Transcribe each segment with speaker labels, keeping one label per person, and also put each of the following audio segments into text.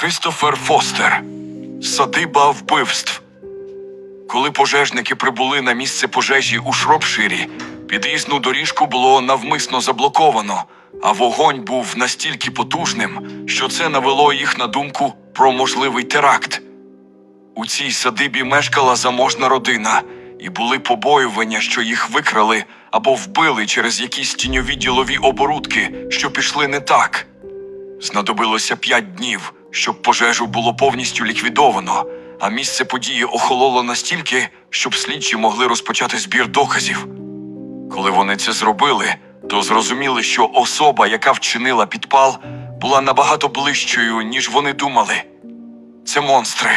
Speaker 1: Крістофер Фостер. Садиба вбивств. Коли пожежники прибули на місце пожежі у Шропширі, під'їзну доріжку було навмисно заблоковано, а вогонь був настільки потужним, що це навело їх на думку про можливий теракт. У цій садибі мешкала заможна родина, і були побоювання, що їх викрали або вбили через якісь тіньові ділові оборудки, що пішли не так. Знадобилося п'ять днів, щоб пожежу було повністю ліквідовано, а місце події охололо настільки, щоб слідчі могли розпочати збір доказів. Коли вони це зробили, то зрозуміли, що особа, яка вчинила підпал, була набагато ближчою, ніж вони думали. Це монстри.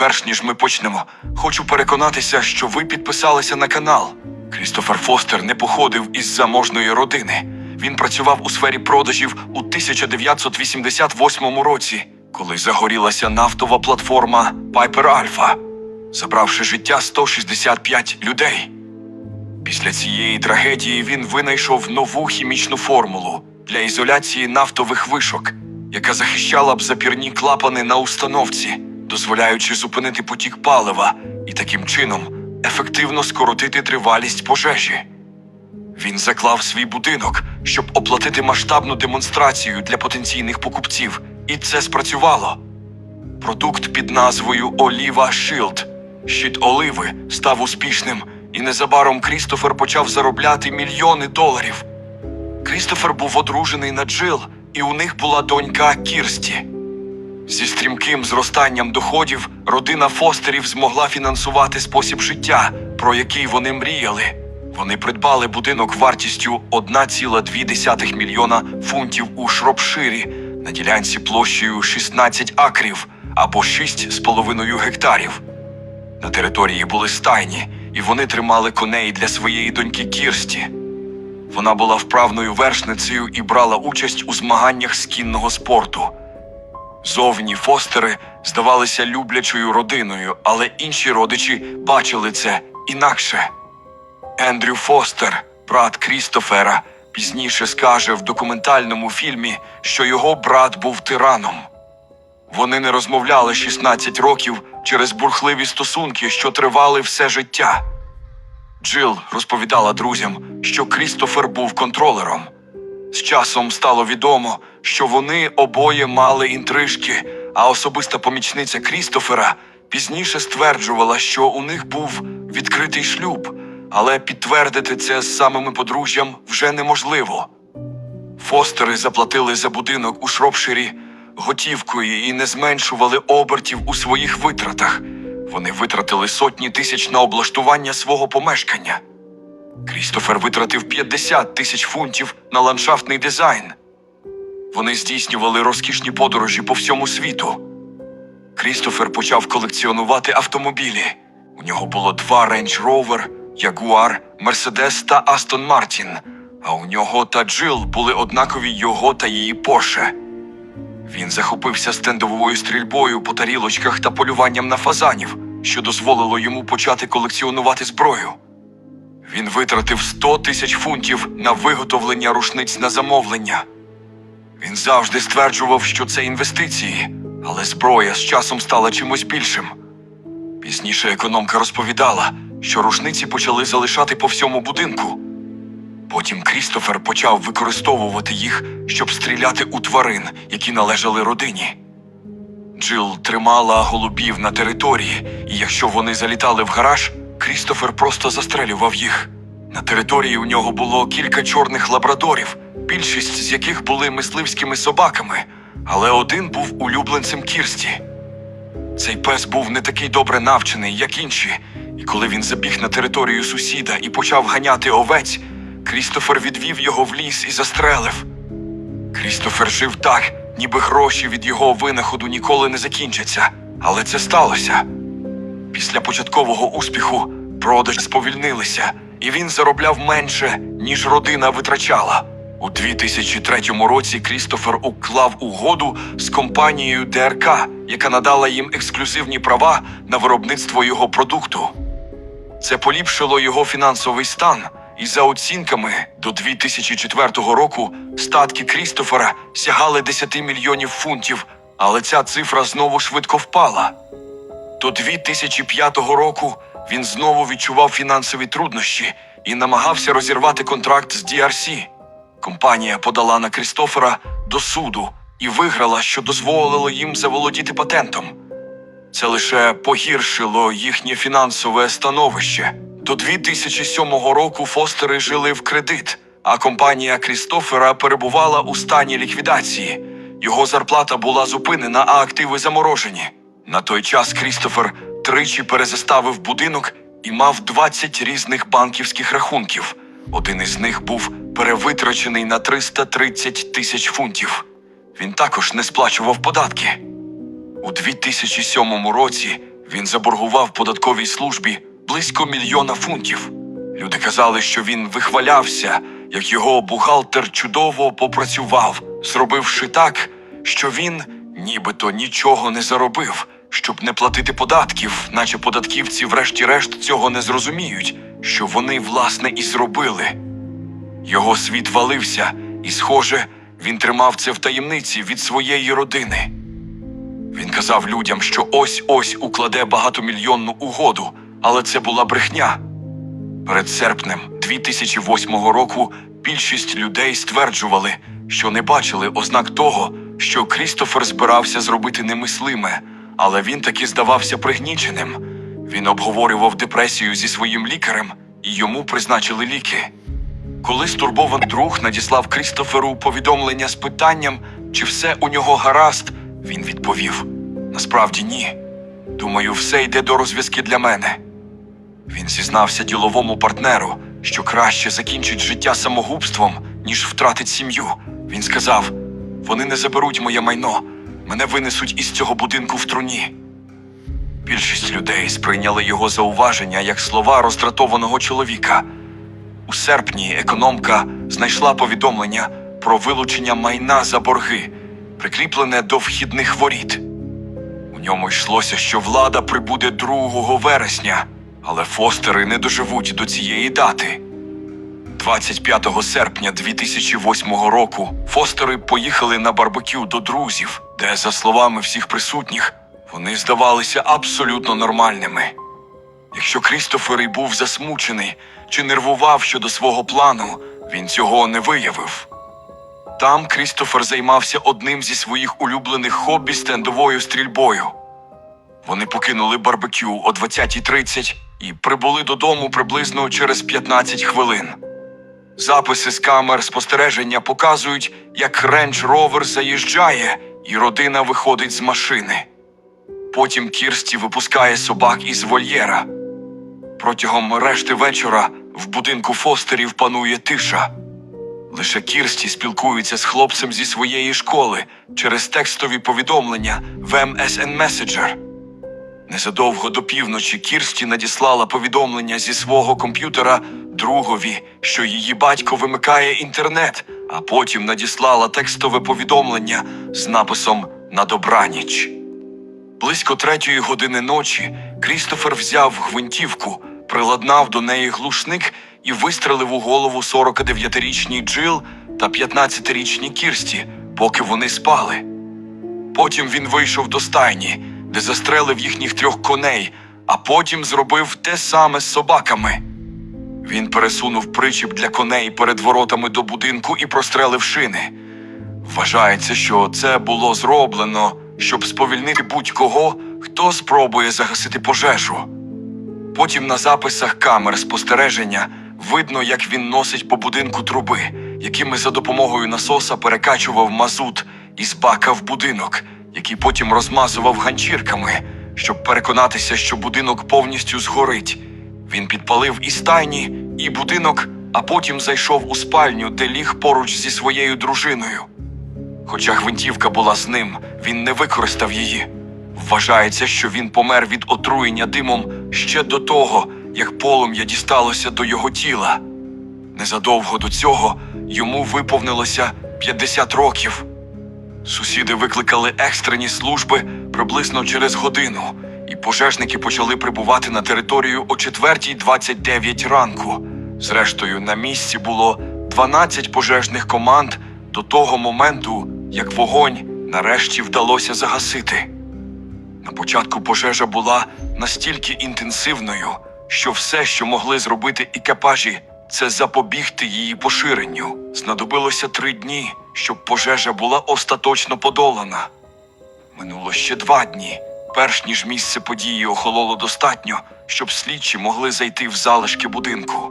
Speaker 1: Перш ніж ми почнемо, хочу переконатися, що ви підписалися на канал. Крістофер Фостер не походив із заможної родини. Він працював у сфері продажів у 1988 році, коли загорілася нафтова платформа Piper Alpha, забравши життя 165 людей. Після цієї трагедії він винайшов нову хімічну формулу для ізоляції нафтових вишок, яка захищала б запірні клапани на установці, дозволяючи зупинити потік палива і таким чином ефективно скоротити тривалість пожежі. Він заклав свій будинок, щоб оплатити масштабну демонстрацію для потенційних покупців, і це спрацювало. Продукт під назвою Оліва Шилд щит оливи став успішним, і незабаром Крістофер почав заробляти мільйони доларів. Крістофер був одружений на Джил, і у них була донька Кірсті. Зі стрімким зростанням доходів родина Фостерів змогла фінансувати спосіб життя, про який вони мріяли. Вони придбали будинок вартістю 1,2 мільйона фунтів у Шропширі на ділянці площею 16 акрів або 6,5 гектарів. На території були стайні, і вони тримали коней для своєї доньки Кірсті. Вона була вправною вершницею і брала участь у змаганнях з кінного спорту. Зовні Фостери здавалися люблячою родиною, але інші родичі бачили це інакше. Ендрю Фостер, брат Крістофера, пізніше скаже в документальному фільмі, що його брат був тираном. Вони не розмовляли 16 років через бурхливі стосунки, що тривали все життя. Джил розповідала друзям, що Крістофер був контролером. З часом стало відомо, що вони обоє мали інтрижки, а особиста помічниця Крістофера пізніше стверджувала, що у них був відкритий шлюб, але підтвердити це з самими подружжям вже неможливо. Фостери заплатили за будинок у Шропширі готівкою і не зменшували обертів у своїх витратах. Вони витратили сотні тисяч на облаштування свого помешкання. Крістофер витратив 50 тисяч фунтів на ландшафтний дизайн. Вони здійснювали розкішні подорожі по всьому світу. Крістофер почав колекціонувати автомобілі. У нього було два Range Rover, Jaguar, Mercedes та Aston Martin, а у нього та Джил були однакові його та її Porsche. Він захопився стендовою стрільбою по тарілочках та полюванням на фазанів, що дозволило йому почати колекціонувати зброю. Він витратив 100 тисяч фунтів на виготовлення рушниць на замовлення. Він завжди стверджував, що це інвестиції, але зброя з часом стала чимось більшим. Пізніше економка розповідала, що рушниці почали залишати по всьому будинку. Потім Крістофер почав використовувати їх, щоб стріляти у тварин, які належали родині. Джил тримала голубів на території, і якщо вони залітали в гараж, Крістофер просто застрелював їх. На території у нього було кілька чорних лабрадорів, більшість з яких були мисливськими собаками, але один був улюбленцем Кірсті. Цей пес був не такий добре навчений, як інші, і коли він забіг на територію сусіда і почав ганяти овець, Крістофер відвів його в ліс і застрелив. Крістофер жив так, ніби гроші від його винаходу ніколи не закінчаться, але це сталося. Після початкового успіху продажі сповільнилися, і він заробляв менше, ніж родина витрачала. У 2003 році Крістофер уклав угоду з компанією ДРК, яка надала їм ексклюзивні права на виробництво його продукту. Це поліпшило його фінансовий стан, і за оцінками до 2004 року статки Крістофера сягали 10 мільйонів фунтів, Але ця цифра знову швидко впала. До 2005 року він знову відчував фінансові труднощі і намагався розірвати контракт з DRC. Компанія подала на Крістофера до суду і виграла, що дозволило їм заволодіти патентом. Це лише погіршило їхнє фінансове становище. До 2007 року Фостери жили в кредит, а компанія Крістофера перебувала у стані ліквідації. Його зарплата була зупинена, а активи заморожені. На той час Крістофер тричі перезаставив будинок і мав 20 різних банківських рахунків. Один із них був перевитрачений на 330 тисяч фунтів. Він також не сплачував податки. У 2007 році він заборгував податковій службі близько мільйона фунтів. Люди казали, що він вихвалявся, як його бухгалтер чудово попрацював, зробивши так, що він нібито нічого не заробив, щоб не платити податків, наче податківці, врешті-решт, цього не зрозуміють, що вони власне і зробили. Його світ валився, і, схоже, він тримав це в таємниці від своєї родини. Він казав людям, що ось-ось укладе багатомільйонну угоду, але це була брехня. Перед серпнем 2008 року більшість людей стверджували, що не бачили ознак того, що Крістофер збирався зробити немислиме, але він таки здавався пригніченим. Він обговорював депресію зі своїм лікарем, і йому призначили ліки. Коли стурбований друг надіслав Крістоферу повідомлення з питанням, чи все у нього гаразд, він відповів: Насправді ні. Думаю, все йде до розв'язки для мене. Він зізнався діловому партнеру, що краще закінчить життя самогубством, ніж втратить сім'ю. Він сказав: вони не заберуть моє майно, мене винесуть із цього будинку в труні. Більшість людей сприйняли його зауваження як слова роздратованого чоловіка. У серпні економка знайшла повідомлення про вилучення майна за борги, прикріплене до вхідних воріт. У ньому йшлося, що влада прибуде 2 вересня, але фостери не доживуть до цієї дати. 25 серпня 2008 року фостери поїхали на барбекю до друзів, де, за словами всіх присутніх, вони здавалися абсолютно нормальними. Якщо Крістофер і був засмучений чи нервував щодо свого плану, він цього не виявив. Там Крістофер займався одним зі своїх улюблених хобі стендовою стрільбою. Вони покинули барбекю о 20.30 і прибули додому приблизно через 15 хвилин. Записи з камер спостереження показують, як рендж ровер заїжджає, і родина виходить з машини. Потім Кірсті випускає собак із вольєра. Протягом решти вечора в будинку Фостерів панує тиша. Лише Кірсті спілкується з хлопцем зі своєї школи через текстові повідомлення в MSN Messenger. Незадовго до півночі Кірсті надіслала повідомлення зі свого комп'ютера другові, що її батько вимикає інтернет, а потім надіслала текстове повідомлення з написом на добраніч. Близько третьої години ночі Крістофер взяв гвинтівку, приладнав до неї глушник і вистрелив у голову 49-річній Джил та 15-річній Кірсті, поки вони спали. Потім він вийшов до стайні, де застрелив їхніх трьох коней, а потім зробив те саме з собаками. Він пересунув причіп для коней перед воротами до будинку і прострелив шини. Вважається, що це було зроблено, щоб сповільнити будь-кого, хто спробує загасити пожежу. Потім на записах камер спостереження видно, як він носить по будинку труби, якими за допомогою насоса перекачував мазут із бака в будинок, який потім розмазував ганчірками, щоб переконатися, що будинок повністю згорить. Він підпалив і стайні, і будинок, а потім зайшов у спальню, де ліг поруч зі своєю дружиною. Хоча гвинтівка була з ним, він не використав її. Вважається, що він помер від отруєння димом ще до того, як полум'я дісталося до його тіла. Незадовго до цього йому виповнилося 50 років. Сусіди викликали екстрені служби приблизно через годину, і пожежники почали прибувати на територію о 4.29 ранку. Зрештою, на місці було 12 пожежних команд до того моменту, як вогонь нарешті вдалося загасити. На початку пожежа була настільки інтенсивною, що все, що могли зробити екіпажі, це запобігти її поширенню. Знадобилося три дні, щоб пожежа була остаточно подолана. Минуло ще два дні, перш ніж місце події охололо достатньо, щоб слідчі могли зайти в залишки будинку.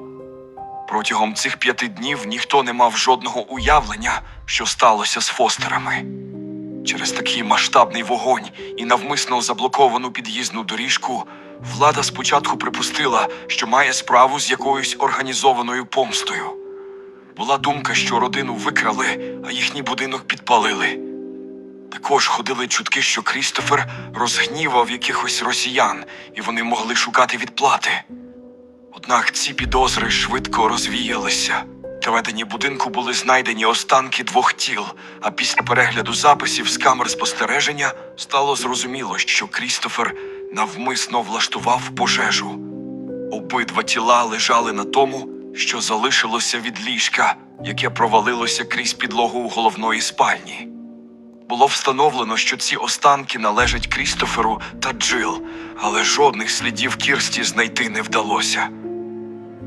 Speaker 1: Протягом цих п'яти днів ніхто не мав жодного уявлення, що сталося з фостерами. Через такий масштабний вогонь і навмисно заблоковану під'їзну доріжку влада спочатку припустила, що має справу з якоюсь організованою помстою. Була думка, що родину викрали, а їхній будинок підпалили. Також ходили чутки, що Крістофер розгнівав якихось росіян, і вони могли шукати відплати. Однак ці підозри швидко розвіялися. Всередині будинку були знайдені останки двох тіл, а після перегляду записів з камер спостереження стало зрозуміло, що Крістофер навмисно влаштував пожежу. Обидва тіла лежали на тому, що залишилося від ліжка, яке провалилося крізь підлогу головної спальні. Було встановлено, що ці останки належать Крістоферу та Джил, але жодних слідів Кірсті знайти не вдалося.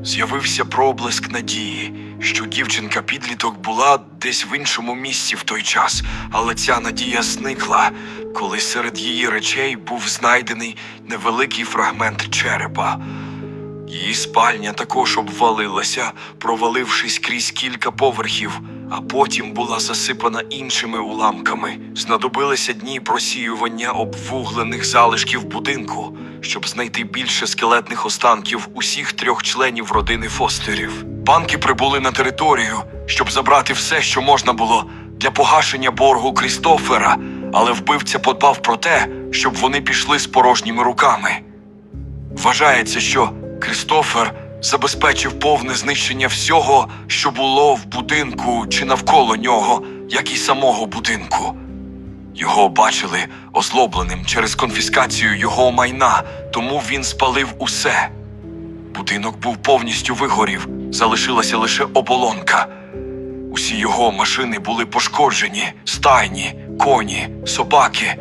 Speaker 1: З'явився проблиск надії, що дівчинка-підліток була десь в іншому місці в той час, але ця надія зникла, коли серед її речей був знайдений невеликий фрагмент черепа. Її спальня також обвалилася, провалившись крізь кілька поверхів, а потім була засипана іншими уламками. Знадобилися дні просіювання обвуглених залишків будинку, щоб знайти більше скелетних останків усіх трьох членів родини Фостерів. Банки прибули на територію, щоб забрати все, що можна було для погашення боргу Крістофера, але вбивця подбав про те, щоб вони пішли з порожніми руками. Вважається, що Крістофер забезпечив повне знищення всього, що було в будинку чи навколо нього, як і самого будинку. Його бачили озлобленим через конфіскацію його майна, тому він спалив усе. Будинок був повністю вигорів, залишилася лише оболонка. Усі його машини були пошкоджені, стайні, коні, собаки.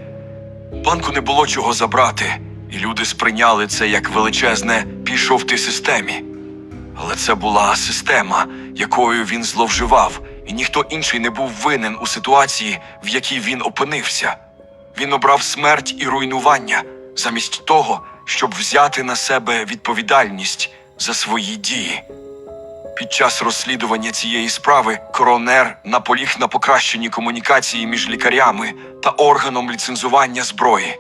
Speaker 1: Банку не було чого забрати, і люди сприйняли це як величезне пішов ти системі. Але це була система, якою він зловживав, і ніхто інший не був винен у ситуації, в якій він опинився. Він обрав смерть і руйнування замість того, щоб взяти на себе відповідальність за свої дії. Під час розслідування цієї справи коронер наполіг на покращенні комунікації між лікарями та органом ліцензування зброї.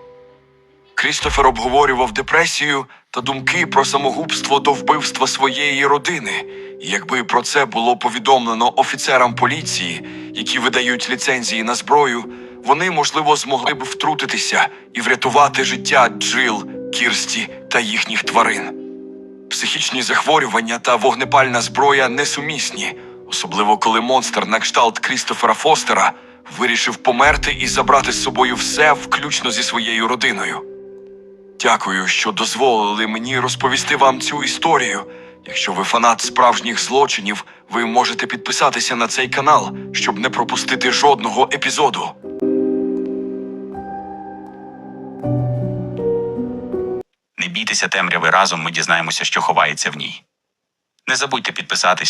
Speaker 1: Крістофер обговорював депресію та думки про самогубство до вбивства своєї родини. І якби про це було повідомлено офіцерам поліції, які видають ліцензії на зброю, вони, можливо, змогли б втрутитися і врятувати життя Джил, Кірсті та їхніх тварин. Психічні захворювання та вогнепальна зброя несумісні, особливо коли монстр на кшталт Крістофера Фостера вирішив померти і забрати з собою все, включно зі своєю родиною. Дякую, що дозволили мені розповісти вам цю історію. Якщо ви фанат справжніх злочинів, ви можете підписатися на цей канал, щоб не пропустити жодного епізоду.
Speaker 2: Не бійтеся темряви разом, ми дізнаємося, що ховається в ній. Не забудьте підписатись